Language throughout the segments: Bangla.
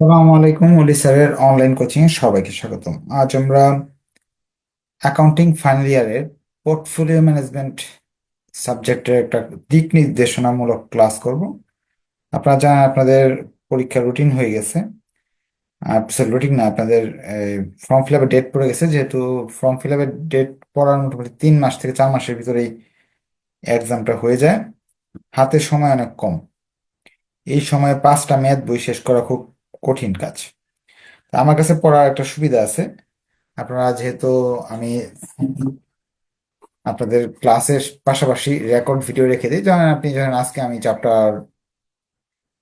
আসসালামু আলাইকুম ওলি স্যারের অনলাইন কোচিং এ সবাইকে স্বাগতম। আজ আমরা অ্যাকাউন্টিং ফাইনাল ইয়ারের পোর্টফোলিও ম্যানেজমেন্ট সাবজেক্টের একটা দিক নির্দেশনামূলক ক্লাস করব। আপনারা জানেন আপনাদের পরীক্ষার রুটিন হয়ে গেছে। রুটিন না, আপনাদের ফর্ম ফিল আপের ডেট পড়ে গেছে। যেহেতু ফর্ম ফিল আপের ডেট পড়ার মোটামুটি তিন মাস থেকে চার মাসের ভিতরেই এক্সামটা হয়ে যায়। হাতে সময় অনেক কম। এই সময়ে পাঁচটা ম্যাথ বই শেষ করা খুব কঠিন কাজ। আমার কাছে পড়ার একটা সুবিধা আছে। আপনারা যেহেতু আমি আপনাদের ক্লাসের পাশাপাশি রেকর্ড ভিডিও রেখে দিই, জানেন আপনি জানেন আজকে আমি চ্যাপ্টার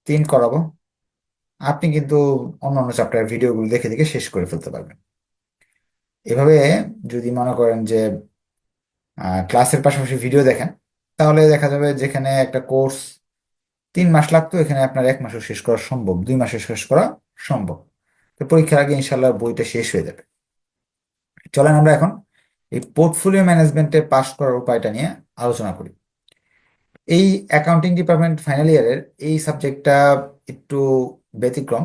তিন করাবো। আপনি কিন্তু অন্য অন্য চ্যাপ্টারের ভিডিওগুলো দেখে দেখে শেষ করে ফেলতে পারবেন। এভাবে যদি মনে করেন যে ক্লাসের পাশাপাশি ভিডিও দেখেন, তাহলে দেখা যাবে যেখানে একটা কোর্স তিন মাস লাগতো, এখানে আপনার এক মাসও শেষ করা সম্ভব, দুই মাসে শেষ করা সম্ভব। তো পরীক্ষার আগে ইনশাল্লাহ বইটা শেষ হয়ে যাবে। চলেন আমরা এখন এই পোর্টফোলিও ম্যানেজমেন্টে পাস করার উপায়টা নিয়ে আলোচনা করি। এই অ্যাকাউন্টিং ডিপার্টমেন্ট ফাইনাল ইয়ারের এই সাবজেক্টটা একটু ব্যতিক্রম।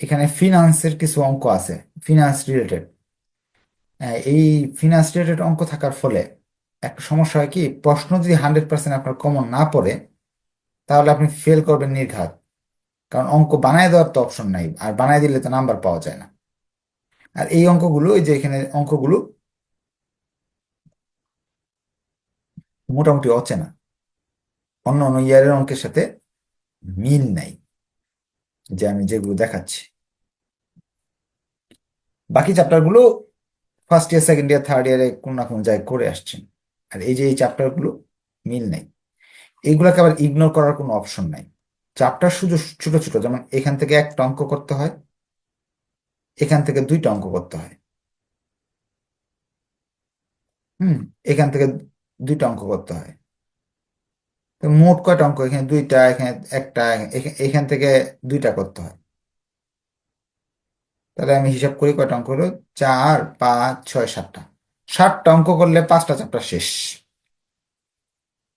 এখানে ফিনান্সের কিছু অঙ্ক আছে ফিনান্স রিলেটেড এই ফিনান্স রিলেটেড অঙ্ক থাকার ফলে একটা সমস্যা হয় কি, প্রশ্ন যদি হান্ড্রেড পার্সেন্ট আপনার কমন না পড়ে তাহলে আপনি ফেল করবেন নির্ঘাত। কারণ অঙ্ক বানায় দেওয়ার তো অপশন নাই, আর বানায় দিলে তো নাম্বার পাওয়া যায় না। আর এই অঙ্কগুলো, এই যে এখানে অঙ্কগুলো, মোটামুটি অচেনা। অন্য অন্য ইয়ারের অঙ্কের সাথে মিল নাই, যে আমি যেগুলো দেখাচ্ছি। বাকি চ্যাপ্টারগুলো first year second year third ইয়ারে কোন না কোন জায়গায় করে আসছেন আর এই যে এই চ্যাপ্টারগুলো মিল নাই। এইগুলোকে আবার ইগনোর করার কোনো অপশন নাই। চ্যাপ্টার শুধু ছোট ছোট, যেমন এখান থেকে একটা অঙ্ক করতে হয়, এখান থেকে দুইটা অঙ্ক করতে হয়। হুম, এখান থেকে দুইটা অঙ্ক করতে হয়। তো মোট কয়টা অঙ্ক? এখানে দুইটা, এখানে একটা এখান থেকে দুইটা করতে হয়। তাহলে আমি হিসাব করি কয়টা অঙ্ক হলো? চার, পাঁচ, ছয়, সাতটা। সাতটা অঙ্ক করলে পাঁচটা চ্যাপ্টার শেষ।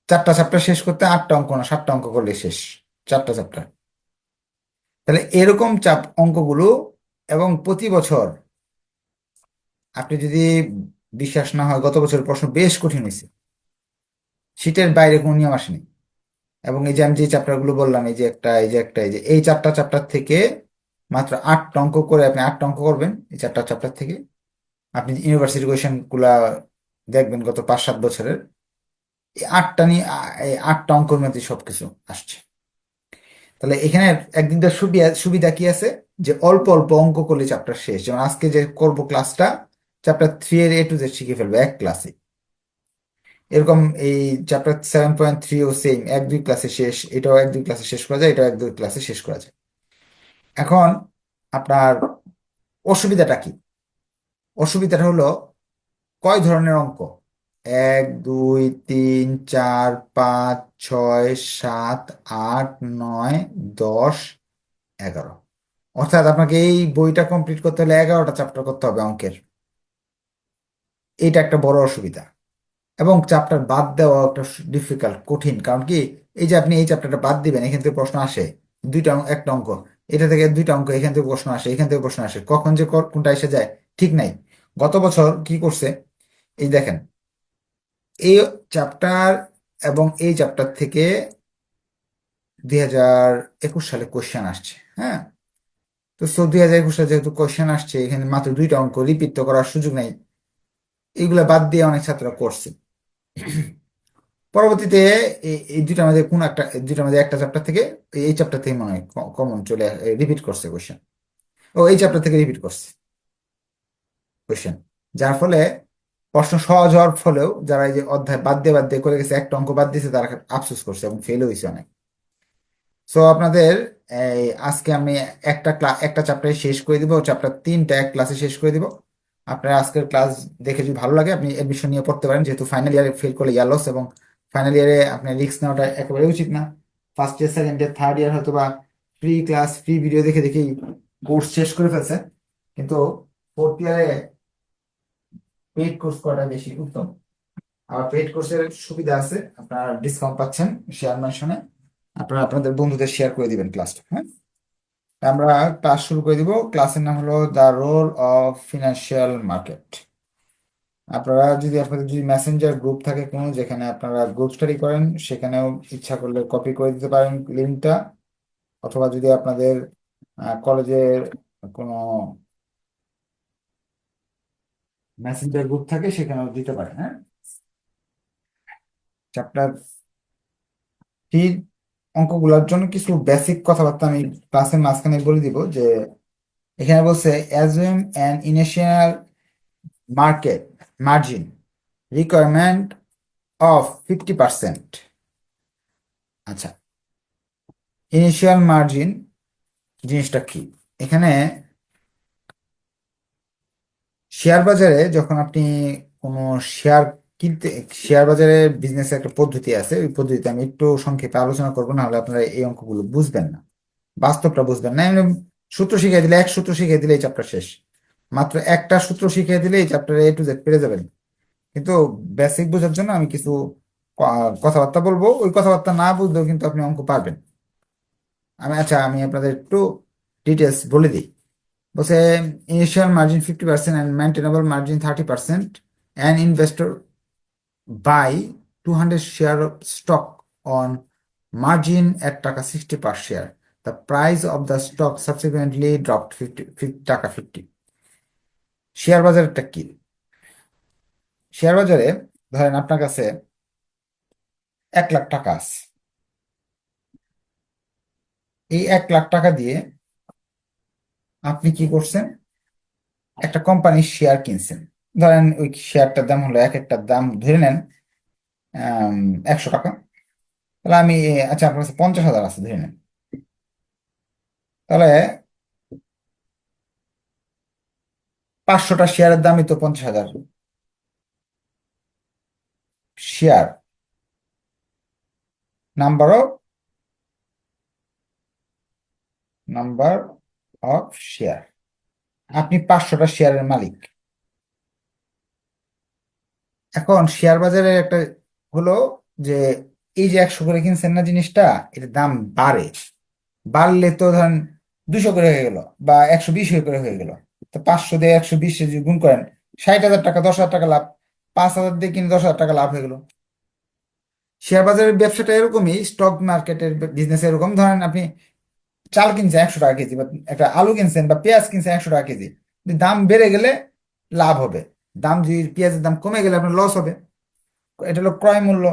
চারটা চ্যাপ্টার শেষ করতে আটটা অঙ্ক না, সাতটা অঙ্ক করলে শেষ, চারটা চ্যাপ্টার তাহলে এরকম চাপ অঙ্কগুলো এবং প্রতি বছর আপনি যদি বিশ্বাস না হয়, গত বছরের প্রশ্ন বেশ কঠিন হয়েছে। শীতের বাইরে কোনো নিয়ম আসেনি। এবং এই যে আমি যে চ্যাপ্টারগুলো বললাম, এই যে একটা, এই যে একটা, এই যে এই চারটা চ্যাপ্টার থেকে মাত্র আটটা অঙ্ক করে আপনি আটটা অঙ্ক করবেন, এই চারটা চ্যাপ্টার থেকে। আপনি ইউনিভার্সিটি কোয়েশনগুলা দেখবেন গত পাঁচ সাত বছরের আটটা নিয়ে আটটা অঙ্কের মধ্যে সবকিছু আসছে। তাহলে এখানে একদিকটা সুবিধা সুবিধা কি আছে? যে অল্প অল্প অঙ্ক করলে চ্যাপ্টার শেষ। যেমন আজকে যে করব ক্লাসটা চ্যাপ্টার থ্রি এর এ টু জেড শিখে ফেলব এক ক্লাসে এরকম এই চ্যাপ্টার সেভেন পয়েন্ট থ্রি ও সেম এক দুই ক্লাসে শেষ, এটাও এক দুই ক্লাসে শেষ করা যায়, এটাও এক দুই ক্লাসে শেষ করা যায়। এখন আপনার অসুবিধাটা কি? অসুবিধাটা হলো কয় ধরনের অঙ্ক? এক, দুই, তিন, চার, পাঁচ, ছয়, সাত, আট, নয়, দশ, এগারো। অর্থাৎ আপনাকে এই বইটা কমপ্লিট করতে হলে এগারোটা চ্যাপ্টার করতে হবে অঙ্কের। এটা একটা বড় অসুবিধা। এবং চ্যাপ্টার বাদ দেওয়া একটা ডিফিকাল্ট কঠিন। কারণ কি, এই যে আপনি এই চ্যাপ্টারটা বাদ দিবেন, এখান থেকে প্রশ্ন আসে। দুইটা একটা অঙ্ক। এটা থেকে দুইটা অঙ্ক, এখান থেকে প্রশ্ন আসে, এখান থেকে প্রশ্ন আসে। কখন যে কোনটা এসে যায়, ঠিক নাই। গত বছর কি করছে? এই দেখেন এই চ্যাপ্টার এবং এই চ্যাপ্টার থেকে দুই হাজার একুশ সালে কোশ্চেন আসছে হ্যাঁ? তো সো দুই হাজার একুশ সালে যেহেতু কোশ্চেন আসছে, এখানে মাত্র দুইটা অঙ্ক রিপিট তো করার সুযোগ নেই। এইগুলা বাদ দিয়ে অনেক ছাত্ররা করছে। পরবর্তীতে এই এই দুইটার মধ্যে কোন একটা, দুইটার মধ্যে একটা চ্যাপ্টার থেকে এই চ্যাপ্টার থেকে মনে হয় কমন চলে রিপিট করছে কোশ্চেন ও, এই চ্যাপ্টার থেকে রিপিট করছে কোশ্চেন যার ফলে প্রশ্ন সহজ হওয়ার ফলেও যারা এই যে অধ্যায় বাদ দিয়ে বাদ দিয়ে করে গেছে, একটা অঙ্ক বাদ দিয়েছে, তারা আফসোস করছে এবং ফেল হয়েছে অনেক। সো আপনাদের এই আজকে আমি একটা ক্লাস একটা চ্যাপ্টার শেষ করে দিব চ্যাপ্টার তিনটা এক ক্লাসে শেষ করে দিব। আপনার আজকের ক্লাস দেখে যদি ভালো লাগে, আপনি এডমিশন নিয়ে পড়তে পারেন, যেহেতু ফাইনাল ইয়ারে ফেল করলে ইয়ার লস এবং ফাইনাল ইয়ারে আপনার রিস্ক নেওয়াটা একেবারে উচিত না। First year second year third year হয়তো বা ফ্রি ক্লাস ফ্রি ভিডিও দেখে দেখেই কোর্স শেষ করে ফেলছে। কিন্তু ফোর্থ ইয়ারে পেইড কোর্স করাটা বেশি উত্তম। আবার পেইড কোর্সের সুবিধা আছে, আপনারা ডিসকাউন্ট পাচ্ছেন শেয়ার মেনশনে আপনারা আপনাদের বন্ধুদের শেয়ার করে দিবেন ক্লাসটা হ্যাঁ? আমরা ক্লাস শুরু করে দিব। ক্লাসের নাম হলো the role of financial market আপনারা যদি আপনাদের যদি মেসেঞ্জার গ্রুপ থাকে কোনো, যেখানে আপনারা গ্রুপ স্টাডি করেন, সেখানেও ইচ্ছা করলে কপি করে দিতে পারেন লিঙ্কটা অথবা যদি আপনাদের কলেজের কোনো মেসেঞ্জার গ্রুপ থাকে, সেখানেও দিতে পারে হ্যাঁ? চ্যাপ্টার অঙ্কগুলোর জন্য কিছু বেসিক কথাবার্তা আমি ক্লাসের মাঝখানে বলে দিব যে, এখানে বলছে assume and initial market margin requirement of fifty percent আচ্ছা ইনিশিয়াল মার্জিন জিনিসটা কি? এখানে শেয়ার বাজারে যখন আপনি কোনো শেয়ার কিনতে, শেয়ার বাজারে বিজনেসের একটা পদ্ধতি আছে, ওই পদ্ধতিতে আমি একটু সংক্ষেপে আলোচনা করব, নাহলে আপনারা এই অঙ্কগুলো বুঝবেন না। বাস্তবটা বুঝবেন না। এমনি সূত্র শিখিয়ে দিলে, এক সূত্র শিখিয়ে দিলে এই চ্যাপ্টার শেষ। মাত্র একটা সূত্র শিখিয়ে দিলে এই চ্যাপ্টারে এ টু জেড পেরে যাবেন। কিন্তু বেসিক বোঝার জন্য আমি কিছু কথাবার্তা বলব। ওই কথাবার্তা না বুঝলেও কিন্তু আপনি অঙ্ক পারবেন। আমি আচ্ছা আমি আপনাদের একটু ডিটেলস বলে দিই। বলছে initial margin fifty percent and maintainable margin thirty percent and investor buy two hundred share of stock on margin এক টাকা sixty per share the price of the stock subsequently dropped fifty টাকা ফিফটি শেয়ার বাজারটা কি? শেয়ার বাজারে, ধরেন আপনার কাছে এক লাখ টাকা আছে। এই এক লাখ টাকা দিয়ে আপনি কি করছেন? একটা কোম্পানির শেয়ার কিনছেন। ধরেন ওই শেয়ারটার দাম হলো এক একটার দাম ধরে নেন একশো টাকা। তাহলে আমি আচ্ছা আপনার কাছে পঞ্চাশ হাজার আছে ধরে নেন। তাহলে পাঁচশোটা শেয়ারের দামই তো পঞ্চাশ হাজার। Share number of number of share আপনি পাঁচশোটা শেয়ারের মালিক। এখন শেয়ার বাজারে একটা হলো যে, এই যে একশো করে কিনছেন না জিনিসটা, এটার দাম বাড়ে। বাড়লে তো ধরেন দুশো করে হয়ে গেল বা একশো বিশ করে হয়ে গেল। তো পাঁচশো দিয়ে একশো বিশ যদি গুণ করেন, ষাট হাজার টাকা, দশ হাজার টাকা লাভ, পাঁচ হাজার দিয়ে কিনে দশ হাজার টাকা লাভ হয়ে গেল। শেয়ার বাজারের ব্যবসাটা এরকমই স্টক মার্কেটের বিজনেস এরকম। ধরেন আপনি চাল কিনছেন একশো টাকা কেজি, বা একটা আলু কিনছেন বা পেঁয়াজ কিনছেন একশো টাকা কেজি দাম বেড়ে গেলে লাভ হবে। দাম যদি পেঁয়াজের দাম কমে গেলে আপনার লস হবে। এটা হলো ক্রয় মূল্য।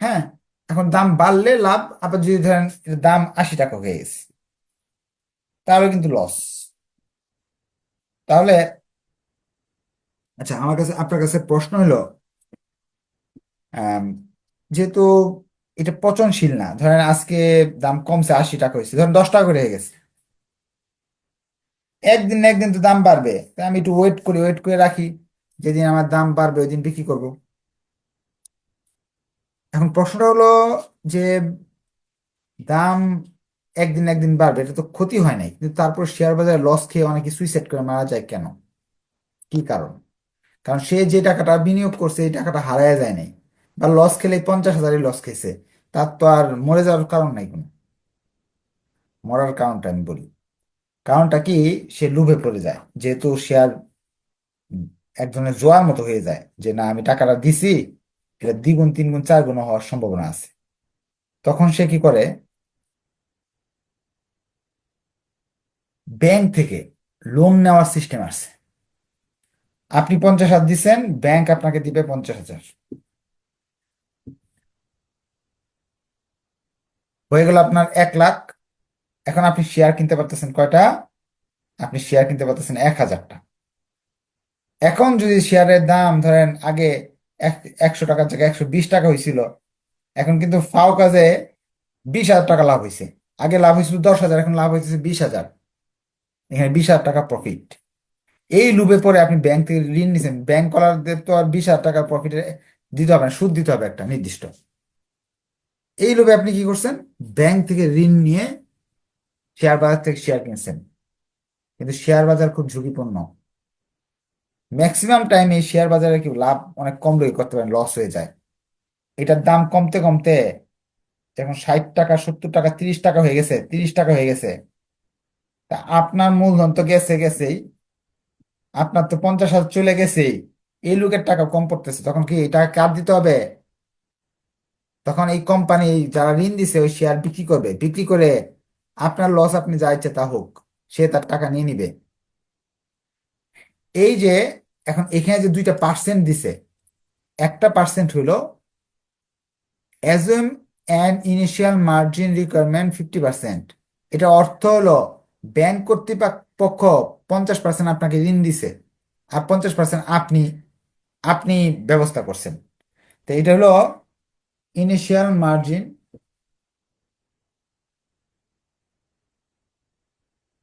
হ্যাঁ এখন দাম বাড়লে লাভ, আবার যদি ধরেন দাম আশি টাকা হয়ে গেছে, তাহলে কিন্তু লস তাহলে আচ্ছা আমার কাছে, আপনার কাছে প্রশ্ন হলো যেহেতু এটা পচনশীল না। ধরেন আজকে দাম কমছে আশি টাকা হয়েছে, ধরেন দশ টাকা করে হয়ে গেছে। একদিন না একদিন তো দাম বাড়বে। তাই আমি একটু ওয়েট করি ওয়েট করে রাখি। যেদিন আমার দাম বাড়বে, ওই দিন বিক্রি করব। এখন প্রশ্নটা হলো যে দাম একদিন একদিন বাড়বে, এটা তো ক্ষতি হয় নাই। কিন্তু তারপর শেয়ার বাজারে লস খেয়ে অনেকে সুইসাইড করে মারা যায় কেন? কি কারণ? কারণ সে যে টাকাটা বিনিয়োগ করছে, এই টাকাটা হারায় যায় নাই। বা লস খেলে পঞ্চাশ হাজারই লস খেয়েছে। তার তো আর মরে যাওয়ার কারণ নাই কোনো। মরার কারণটা আমি বলি। কারণটা কি? সে লোভে পড়ে যায়। যেহেতু শেয়ার এক ধরনের জোয়ার মতো হয়ে যায় যে, না, আমি টাকাটা দিছি, এটা দ্বিগুণ, তিনগুণ চার গুণ হওয়ার সম্ভাবনা আছে। তখন সে কি করে? ব্যাংক থেকে লোন নেওয়ার সিস্টেম আছে আপনি পঞ্চাশ হাজার দিচ্ছেন ব্যাংক আপনাকে দিবে পঞ্চাশ হাজার। হয়ে গেল আপনার এক লাখ। এখন আপনি শেয়ার কিনতে পারতেছেন কয়টা? আপনি শেয়ার কিনতে পারতেছেন এক হাজারটা। এখন যদি শেয়ারের দাম ধরেন আগে এক, একশো টাকার জায়গায় একশো বিশ টাকা হয়েছিল এখন কিন্তু ফাও কাজে বিশ হাজার টাকা লাভ হয়েছে আগে লাভ হয়েছিল দশ হাজার, এখন লাভ হয়েছে বিশ হাজার। এখানে বিশ হাজার টাকা প্রফিট এই লুপে পরে আপনি ব্যাংক থেকে ঋণ নিছেন। ব্যাংক কলারদের তো আর বিশ হাজার টাকার প্রফিট দিতে হবে না, সুদ দিতে হবে একটা নির্দিষ্ট। এই লোভে আপনি কি করছেন? ব্যাংক থেকে ঋণ নিয়ে শেয়ার বাজার থেকে শেয়ার কিনছেন। কিন্তু শেয়ার বাজার খুব ঝুঁকিপূর্ণ। ম্যাক্সিমাম টাইমে শেয়ার বাজারে কি লাভ অনেক কম রেখে করতে পারেন, লস হয়ে যায়। এটার দাম কমতে কমতে এখন ষাট টাকা, সত্তর টাকা, তিরিশ টাকা হয়ে গেছে, তিরিশ টাকা হয়ে গেছে, তা আপনার মূলধন তো গেছে গেছেই, আপনার তো পঞ্চাশ হাজার চলে গেছেই, এই লোকের টাকা কম পড়তেছে। তখন কি এই টাকা কার দিতে হবে? তখন এই কোম্পানি যারা ঋণ দিছে ওই শেয়ার বিক্রি করবে। বিক্রি করে আপনার লস আপনি যা ইচ্ছে তা হোক, সে তার টাকা নিয়ে নিবে। এই যে এখন এখানে যে দুইটা পার্সেন্ট দিছে, একটা পার্সেন্ট হলো assume an initial margin requirement fifty percent এটা অর্থ হলো ব্যাংক কর্তৃপক্ষ পঞ্চাশ পার্সেন্ট আপনাকে ঋণ দিছে, আর পঞ্চাশ পার্সেন্ট আপনি আপনি ব্যবস্থা করছেন। তো এটা হলো ইনিশিয়াল মার্জিন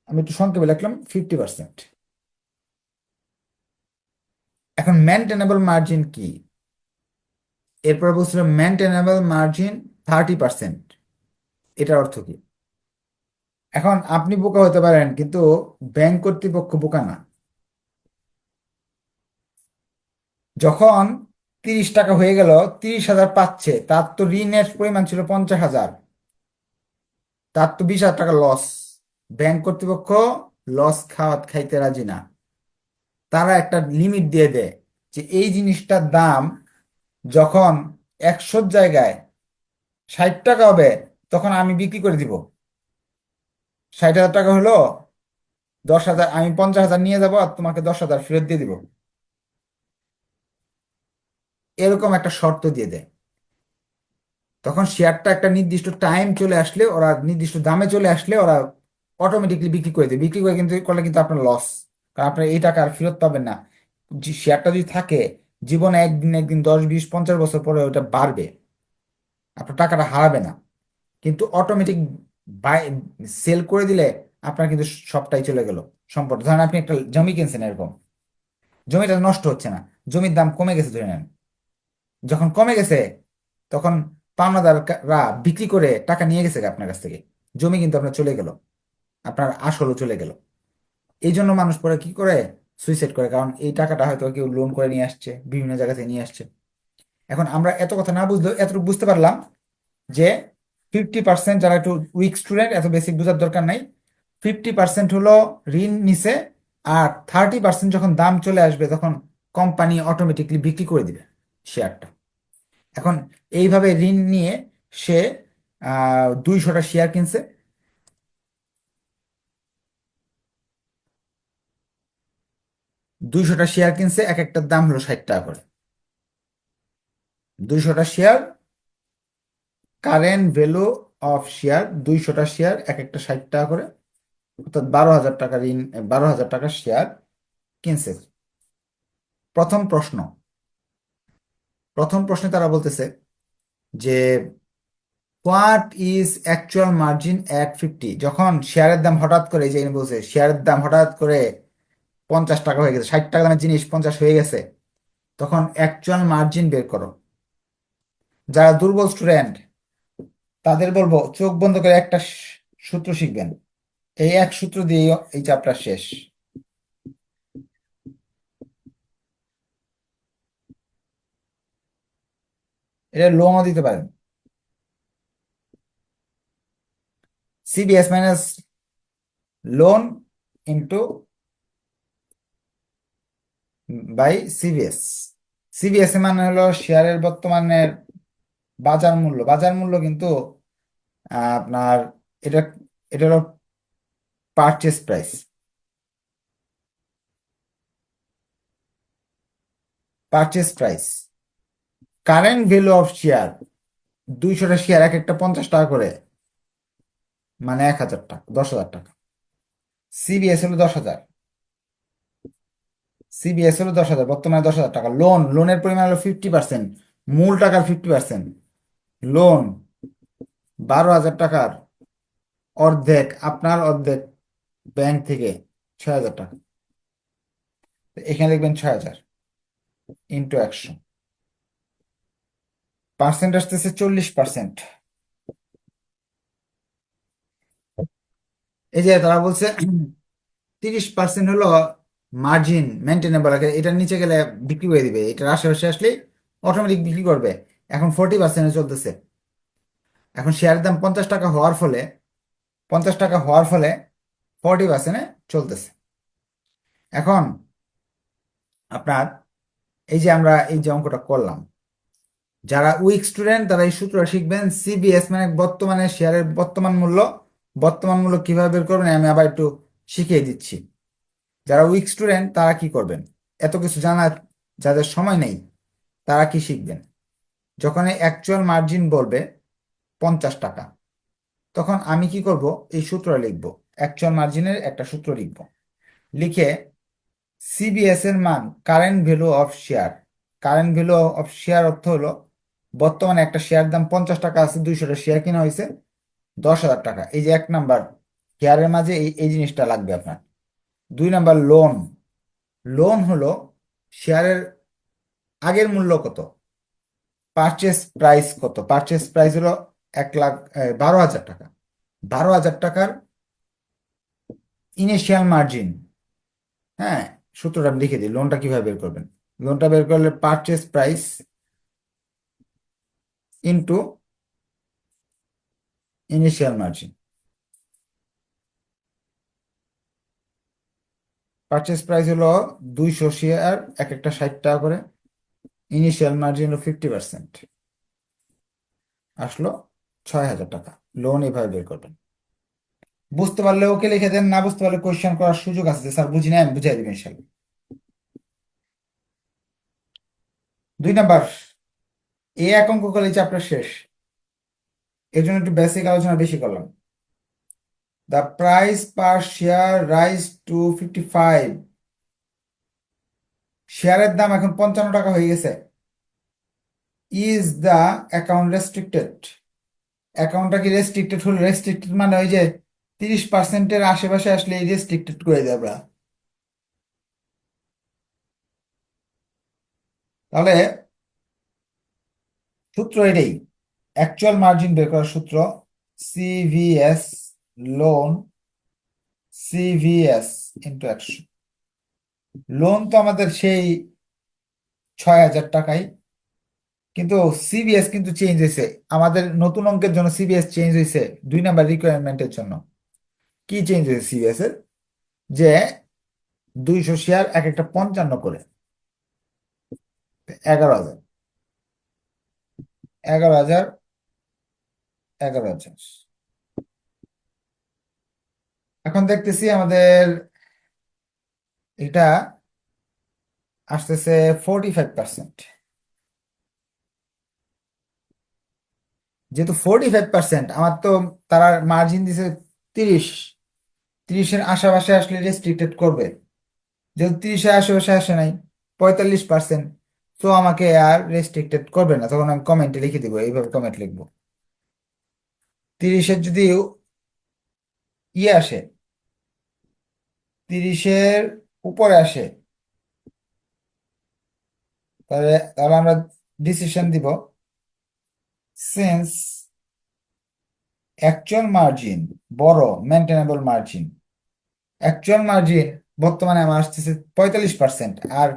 আমি একটু সংক্ষেপে লিখলাম ফিফটি পার্সেন্ট এখন মেনটেনেবল মার্জিন কি? এরপর বলছিল মেনটেনেবল মার্জিন থার্টি পার্সেন্ট এটার অর্থ কি? এখন আপনি বোকা হতে পারেন, কিন্তু ব্যাংক কর্তৃপক্ষ বোকা না। যখন তিরিশ টাকা হয়ে গেল, তিরিশ হাজার পাচ্ছে। তার তো ঋণের পরিমাণ ছিল পঞ্চাশ হাজার। তার তো বিশ হাজার টাকা লস ব্যাংক কর্তৃপক্ষ লস খাওয়া খাইতে রাজি না। তারা একটা লিমিট দিয়ে দেয় যে এই জিনিসটার দাম যখন একশোর জায়গায় ষাট টাকা হবে, তখন আমি বিক্রি করে দিব। ষাট হাজার টাকা হলো দশ হাজার, আমি পঞ্চাশ হাজার নিয়ে যাব আর তোমাকে দশ হাজার ফেরত দিয়ে দিব। এরকম একটা শর্ত দিয়ে দেয়। তখন শেয়ারটা একটা নির্দিষ্ট টাইম চলে আসলে ওরা নির্দিষ্ট দামে চলে আসলে ওরা অটোমেটিকলি বিক্রি করে দেয়। বিক্রি করে কিন্তু, করলে কিন্তু আপনার লস কারণ আপনার এই টাকা আর ফেরত পাবেন না। শেয়ারটা যদি থাকে, জীবনে একদিন একদিন, দশ, বিশ, পঞ্চাশ বছর পরে ওটা বাড়বে। আপনার টাকাটা হারাবে না। কিন্তু অটোমেটিক বাই সেল করে দিলে আপনার কিন্তু সবটাই চলে গেল সম্পদ। ধরেন আপনি একটা জমি কিনছেন এরকম। জমিটা নষ্ট হচ্ছে না। জমির দাম কমে গেছে ধরে নেন। যখন কমে গেছে, তখন পাওনাদাররা বিক্রি করে টাকা নিয়ে গেছে আপনার কাছ থেকে। জমি কিন্তু আপনার চলে গেল। আপনার আসলও চলে গেল। এই জন্য মানুষ পরে কি করে? সুইসাইড করে। কারণ এই টাকাটা হয়তো কেউ লোন করে নিয়ে আসছে, বিভিন্ন জায়গা থেকে নিয়ে আসছে। এখন আমরা এত কথা না বুঝলেও এতটুকু বুঝতে পারলাম যে ফিফটি পার্সেন্ট যারা একটু উইক স্টুডেন্ট এত বেসিক বোঝার দরকার নাই। ফিফটি পার্সেন্ট হলো ঋণ নিছে, আর থার্টি পার্সেন্ট যখন দাম চলে আসবে, তখন কোম্পানি অটোমেটিকলি বিক্রি করে দিবে। শেয়ারটা এখন এইভাবে ঋণ নিয়ে সে দুইশোটা শেয়ার কিনছে। দুইশোটা শেয়ার কিনছে এক একটার দাম হলো ষাট টাকা করে। দুইশোটা share current value of share দুইশোটা share এক একটা ষাট টাকা করে। অর্থাৎ বারো হাজার টাকা ঋণ, বারো হাজার টাকার শেয়ার কিনছে। প্রথম প্রশ্ন প্রথম প্রশ্নে তারা বলতেছে যে what is actual margin at fifty যখন শেয়ারের দাম হঠাৎ করে যে বলছে শেয়ারের দাম হঠাৎ করে পঞ্চাশ টাকা হয়ে গেছে, ষাট টাকা দামের জিনিস পঞ্চাশ হয়ে গেছে, তখন অ্যাকচুয়াল মার্জিন বের করো। যারা দুর্বল স্টুডেন্ট তাদের বলব, চোখ বন্ধ করে একটা সূত্র শিখবেন। এই এক সূত্র দিয়ে এই চ্যাপ্টার শেষ। এটা লোনও দিতে পারেন। CBS minus loan into by CBS CBS মানে হলো শেয়ারের বর্তমানের বাজার মূল্য। বাজার মূল্য কিন্তু আপনার এটা এটা হলো purchase price purchase price current value of share দুইশোটা share এক একটা পঞ্চাশ টাকা করে মানে এক হাজার টাকা, দশ হাজার টাকা। সিবিএস হলো দশ হাজার। সিবিএস হলো দশ হাজার, বর্তমানে দশ হাজার টাকা। লোন লোনের পরিমাণ হলো ফিফটি পার্সেন্ট মূল টাকার ফিফটি পার্সেন্ট লোন বারো হাজার টাকার অর্ধেক, আপনার অর্ধেক ব্যাংক থেকে ছয় হাজার টাকা। এখানে লিখবেন ছয় হাজার ইন্টু একশো পার্সেন্ট আসতেছে চল্লিশ পার্সেন্ট এই যে তারা বলছে তিরিশ পার্সেন্ট হলো মার্জিন মেনটেনেবল এটার নিচে গেলে বিক্রি করে দিবে। এটার আশেপাশে আসলেই অটোমেটিক বিক্রি করবে। এখন ফোরটি পার্সেন্টে চলতেছে। এখন শেয়ারের দাম পঞ্চাশ টাকা হওয়ার ফলে, পঞ্চাশ টাকা হওয়ার ফলে ফর্টি পার্সেন্টে চলতেছে। এখন আপনার এই যে আমরা এই যে অঙ্কটা করলাম যারা উইক স্টুডেন্ট তারা এই সূত্র শিখবেন। সিবিএস মানে বর্তমানে শেয়ারের বর্তমান মূল্য। বর্তমান মূল্য কীভাবে বের করবেন, আমি আবার একটু শিখিয়ে দিচ্ছি। যারা উইক স্টুডেন্ট তারা কি করবেন? এত কিছু জানার যাদের সময় নেই, তারা কি শিখবেন? যখন অ্যাকচুয়াল মার্জিন বলবে, পঞ্চাশ টাকা। তখন আমি কি করব? এই সূত্র লিখব। অ্যাকচুয়াল মার্জিনের একটা সূত্র লিখব। লিখে সিবিএস এর মান current value of share current value of share অর্থ হলো বর্তমানে একটা শেয়ার দাম পঞ্চাশ টাকা আছে, দুইশোটা শেয়ার কিনা হয়েছে, দশ হাজার টাকা। এই যে এক নাম্বার শেয়ারের মাঝে এই এই জিনিসটা লাগবে আপনার। দুই নাম্বার লোন লোন হলো শেয়ারের আগের মূল্য কত? পারচেস প্রাইস কত? পারচেস প্রাইস হলো এক লাখ বারো হাজার টাকা। বারো হাজার টাকার ইনিশিয়াল মার্জিন হ্যাঁ সূত্রটা লিখে দিই লোনটা কীভাবে বের করবেন? লোনটা বের করলে purchase price into initial margin purchase price হলো দুইশো শেয়ার এক একটা ষাট টাকা করে। ইনিশিয়াল মার্জিন হলো ফিফটি পার্সেন্ট আসলো ছয় হাজার টাকা। লোন এভাবে বের করবেন। বুঝতে পারলে ওকে লিখে দেন, না বুঝতে পারলে কোয়েশ্চেন করার সুযোগ আছে যে, স্যার, বুঝি না আমি বুঝাই দিবেন ইনশাল্লাহ দুই নাম্বার এ এক অঙ্ক করলে চ্যাপ্টার শেষ। এর জন্য একটু বেসিক আলোচনা বেশি করলাম। The price per share rise to fifty five শেয়ারের দাম এখন পঞ্চান্ন টাকা হয়ে গেছে। ইজ দ্য অ্যাকাউন্ট রেস্ট্রিক্টেড অ্যাকাউন্টটা কি রেস্ট্রিক্টেড হলো রেস্ট্রিক্টেড মানে ওই যে তিরিশ পার্সেন্টের আশেপাশে আসলে এই রেস্ট্রিক্টেড করে দেয় আমরা তাহলে সূত্র এটাই। অ্যাকচুয়াল মার্জিন বের করার সূত্র সিভিএস লোন সিভিএস ইন্টু একশো লোন তো আমাদের সেই ছয় হাজার টাকাই। কিন্তু সিবিএস কিন্তু চেঞ্জ হয়েছে। আমাদের নতুন অঙ্কের জন্য সিবিএস চেঞ্জ হয়েছে দুই নাম্বার রিকোয়ারমেন্টের জন্য। কি চেঞ্জ হয়েছে সিবিএস এর? যে দুইশো শেয়ার এক একটা পঞ্চান্ন করে। এগারো হাজার। এগারো হাজার এগারো হাজার। এখন দেখতেছি আমাদের এটা আসতেছে ফোরটি ফাইভ পার্সেন্ট যেহেতু ফোরটি ফাইভ পার্সেন্ট আমার তো তারা মার্জিন দিছে তিরিশ। তিরিশের আশেপাশে আসলে রেস্ট্রিক্টেড করবে। যেহেতু তিরিশের আশেপাশে আসে নাই, পঁয়তাল্লিশ পার্সেন্ট তো আমাকে আর রেস্ট্রিক্টেড করবে না। তখন আমি কমেন্টে লিখে দিব, এইভাবে কমেন্ট লিখব। তিরিশের যদি ইয়ে আসে, তিরিশের উপরে আসে, তাহলে তাহলে আমরা ডিসিশন দিব। সিন্স অ্যাকচুয়াল মার্জিন বড় মেনটেনেবল মার্জিন অ্যাকচুয়াল মার্জিন বর্তমানে আমার আসতেছে পঁয়তাল্লিশ পার্সেন্ট আর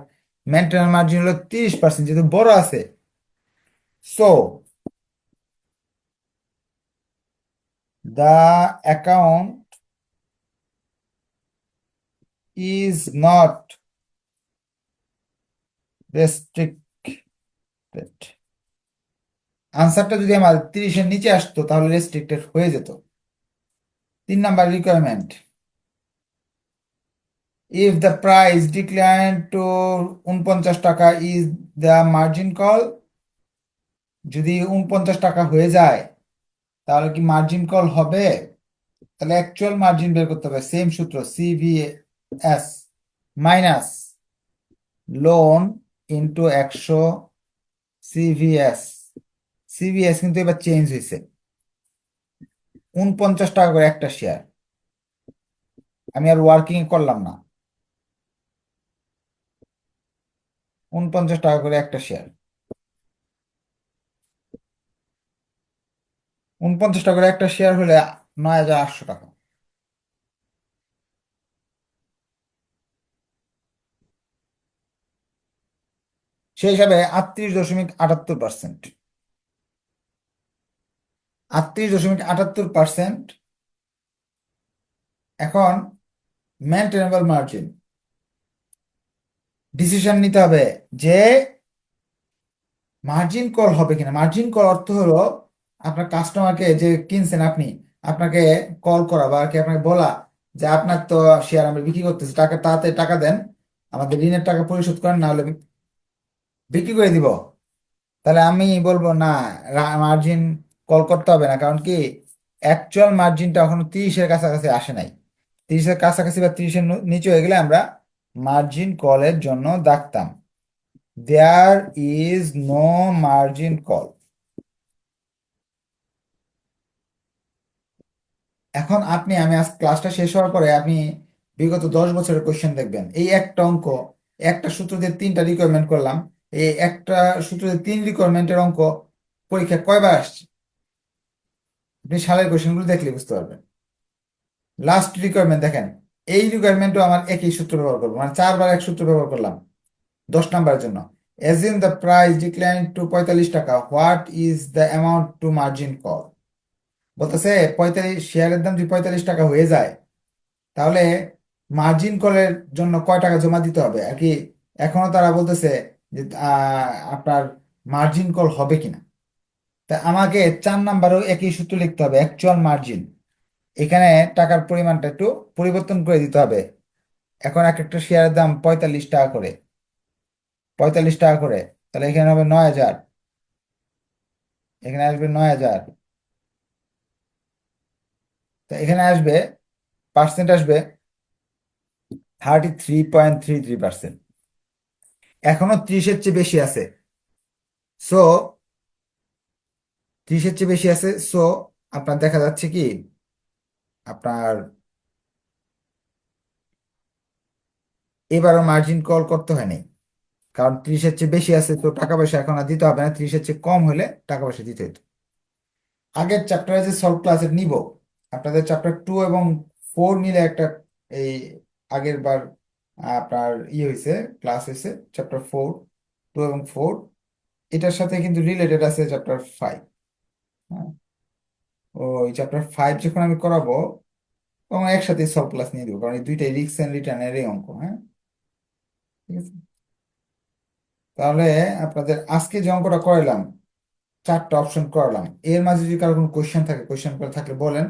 মেনটেনেবল মার্জিন হলো তিরিশ পার্সেন্ট যেহেতু বড় আছে। So the account is not restricted. আনসারটা যদি আমার তিরিশের নিচে আসতো, তাহলে রেস্ট্রিক্টেড হয়ে যেত। তিন number requirement if the price decline to উনপঞ্চাশ টাকা ইজ দ্য মার্জিন কল যদি উনপঞ্চাশ টাকা হয়ে যায়, তাহলে কি মার্জিন কল হবে? তাহলে অ্যাকচুয়াল মার্জিন বের করতে হবে। সেম সূত্র C V S minus loan into একশো C V S C V S কিন্তু এবার চেঞ্জ হয়েছে। উনপঞ্চাশ টাকা করে একটা শেয়ার আমি আর ওয়ার্কিং করলাম না। উনপঞ্চাশ টাকা করে একটা শেয়ার উনপঞ্চাশ টাকা করে একটা শেয়ার হলে নয় হাজার আটশো টাকা। সেই হিসাবে আটত্রিশ দশমিক আটাত্তর পার্সেন্ট আটত্রিশ দশমিক আটাত্তর পার্সেন্ট এখন মেনটেনেবল মার্জিন ডিসিশন নিতে হবে যে মার্জিন কল হবে কিনা। মার্জিন কল অর্থ হলো আপনার কাস্টমারকে যে কিনছেন আপনি, আপনাকে কল করা বা কি আপনাকে বলা যে আপনার তো শেয়ার আমরা বিক্রি করতেছি, টাকা তাড়াতাড়ি টাকা দেন, আমাদের ঋণের টাকা পরিশোধ করেন, না হলে বিক্রি করে দিব। তাহলে আমি বলব না মার্জিন কল করতে হবে না, কারণ কি অ্যাকচুয়াল মার্জিনটা এখনও তিরিশের কাছাকাছি আসে নাই। তিরিশের কাছাকাছি বা তিরিশের নিচে হয়ে গেলে আমরা মার্জিন কলের জন্য ডাকতাম। There is no margin call এখন আপনি, আমি আজ ক্লাসটা শেষ হওয়ার পরে আপনি বিগত দশ বছরের কোশ্চেন দেখবেন। এই একটা অঙ্ক, একটা সূত্র দিয়ে তিনটা রিকোয়ারমেন্ট করলাম। এই একটা সূত্র দিয়ে তিন রিকোয়ারমেন্টের অঙ্ক পরীক্ষা কয়বার আসছে? আপনি সালের কোশ্চেনগুলো দেখলে বুঝতে পারবেন। লাস্ট রিকোয়ারমেন্ট দেখেন। এই রিকোয়ারমেন্টও আমার একই সূত্র ব্যবহার করব। মানে চারবার এক সূত্র ব্যবহার করলাম দশ নাম্বারের জন্য। Assume the price declined to পঁয়তাল্লিশ টাকা what is the amount to margin call বলতেছে, পঁয়তাল্লিশ শেয়ারের দাম যদি পঁয়তাল্লিশ টাকা হয়ে যায়, তাহলে মার্জিন কলের জন্য কয় টাকা জমা দিতে হবে? আর কি, এখনও তারা বলতেছে যে আপনার মার্জিন কল হবে কিনা। তা আমাকে চার নাম্বারও একই সূত্র লিখতে হবে অ্যাকচুয়াল মার্জিন এখানে টাকার পরিমাণটা একটু পরিবর্তন করে দিতে হবে। এখন এক একটা শেয়ারের দাম পঁয়তাল্লিশ টাকা করে। পঁয়তাল্লিশ টাকা করে। তাহলে এখানে হবে নয় হাজার। এখানে আসবে নয় হাজার। তা এখানে আসবে পার্সেন্ট আসবে thirty three point three three percent এখনও ত্রিশের চেয়ে বেশি আছে। সো ত্রিশের চেয়ে বেশি আছে। সো আপনার দেখা যাচ্ছে কি আপনার এবারও মার্জিন কল করতে হয়নি। কারণ ত্রিশের চেয়ে বেশি আছে, তো টাকা পয়সা এখন আর দিতে হবে না। ত্রিশের চেয়ে কম হলে টাকা পয়সা দিতে হতো আগের চ্যাপ্টারে যে সলভ ক্লাসে নিব, আপনাদের চ্যাপ্টার টু এবং ফোর মিলে একটা এই আগের বার আপনার ইয়ে হয়েছে ক্লাস হয়েছে চ্যাপ্টার ফোর টু এবং ফোর এটার সাথে কিন্তু রিলেটেড আছে চ্যাপ্টার ফাইভ হ্যাঁ। ওই চ্যাপ্টার ফাইভ যখন আমি করাবো, তখন একসাথে সব ক্লাস নিয়ে দেবো। কারণ এই দুইটাই রিক্স এন্ড রিটার্নের এই অঙ্ক হ্যাঁ? ঠিক আছে? তাহলে আপনাদের আজকে যে অঙ্কটা করালাম চারটা অপশন করালাম। এর মাঝে যদি কারও কোনো কোয়েশ্চেন থাকে কোয়েশ্চেন করে থাকলে বলেন।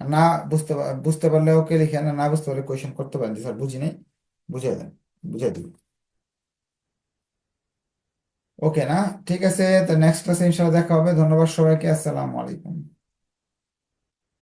না বুঝতে বুঝতে পারলে ওকে লিখেন না না বুঝতে পারলে কোয়েশ্চেন করতে পারেন স্যার বুঝি নাই, বুঝিয়ে দেন, বুঝিয়ে দিন ওকে না? ঠিক আছে, তো নেক্সট ক্লাসে ইনশাআল্লাহ দেখা হবে। ধন্যবাদ সবাইকে, আসসালামু আলাইকুম।